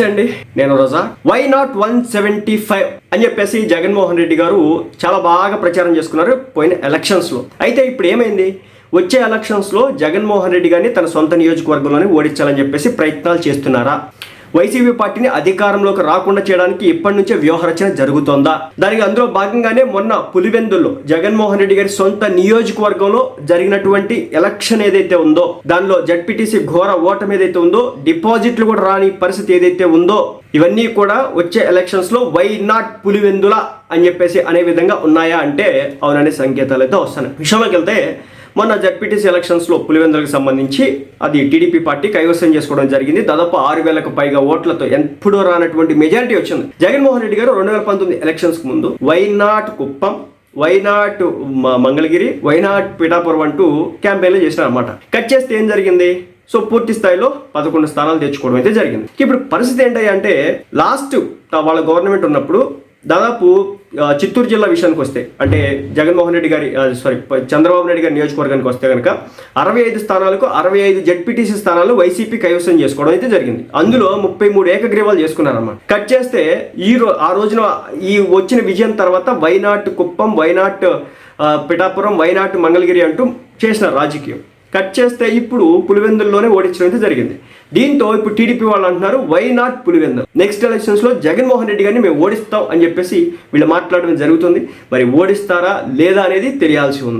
నమస్తే అండి నేను Roja why not one seventy five అని చెప్పేసి జగన్మోహన్ రెడ్డి గారు చాలా బాగా ప్రచారం చేసుకున్నారు పోయిన ఎలక్షన్స్లో. అయితే ఇప్పుడు ఏమైంది? వచ్చే ఎలక్షన్స్లో జగన్మోహన్ రెడ్డి గారిని తన సొంత నియోజకవర్గంలోనే ఓడించాలని చెప్పేసి ప్రయత్నాలు చేస్తున్నారా? వైసీపీ పార్టీని అధికారంలోకి రాకుండా చేయడానికి ఇప్పటి నుంచే వ్యూహరచన జరుగుతోందా? దానికి అందులో భాగంగానే మొన్న పులివెందుల్లో జగన్మోహన్ రెడ్డి గారి సొంత నియోజకవర్గంలో జరిగినటువంటి ఎలక్షన్ ఏదైతే ఉందో దానిలో జడ్పీటీసీ ఘోర ఓటమి ఏదైతే ఉందో డిపాజిట్లు కూడా రాని పరిస్థితి ఏదైతే ఉందో ఇవన్నీ కూడా వచ్చే ఎలక్షన్స్లో వై నాట్ పులివెందుల అని చెప్పేసి అనే విధంగా ఉన్నాయా అంటే అవుననే సంకేతాలు అయితే వస్తున్నాయి. విషయంలోకి వెళ్తే మొన్న జడ్పీటీసీ ఎలక్షన్స్లో పులివెందులకు సంబంధించి అది టీడీపీ పార్టీ కైవసం చేసుకోవడం జరిగింది. దాదాపు ఆరు వేలకు పైగా ఓట్లతో ఎప్పుడూ రానటువంటి మెజారిటీ వచ్చింది. జగన్మోహన్ రెడ్డి గారు రెండు వేల పంతొమ్మిది ఎలక్షన్స్కి ముందు why not Kuppam why not Mangalagiri why not Pithapuram అంటూ క్యాంపెయిన్లు చేసినారు అనమాట కట్ చేస్తే ఏం జరిగింది? సో పూర్తి స్థాయిలో పదకొండు స్థానాలు తెచ్చుకోవడం అయితే జరిగింది. ఇప్పుడు పరిస్థితి ఏంటంటే అంటే లాస్ట్ వాళ్ళ గవర్నమెంట్ ఉన్నప్పుడు దాదాపు చిత్తూరు జిల్లా విషయానికి వస్తే అంటే జగన్మోహన్ రెడ్డి గారి సారీ చంద్రబాబు నాయుడు గారి నియోజకవర్గానికి వస్తే కనుక అరవై ఐదు స్థానాలకు అరవై ఐదు జడ్పీటీసీ స్థానాలు వైసీపీ కైవసం చేసుకోవడం అయితే జరిగింది. అందులో ముప్పై మూడు ఏకగ్రీవాలు చేసుకున్నారన్నమాట. కట్ చేస్తే ఈ రో ఆ రోజున ఈ వచ్చిన విజయం తర్వాత why not Kuppam why not Pithapuram why not Mangalagiri అంటూ చేసిన రాజకీయం. కట్ చేస్తే ఇప్పుడు పులివెందుల్లోనే ఓడించడం అయితే జరిగింది. దీంతో ఇప్పుడు టీడీపీ వాళ్ళు అంటున్నారు వై నాట్ పులివెందులు నెక్స్ట్ ఎలక్షన్స్లో జగన్మోహన్ రెడ్డి గారిని మేము ఓడిస్తాం అని చెప్పేసి వీళ్ళు మాట్లాడడం జరుగుతుంది. మరి ఓడిస్తారా లేదా అనేది తెలియాల్సి ఉంది.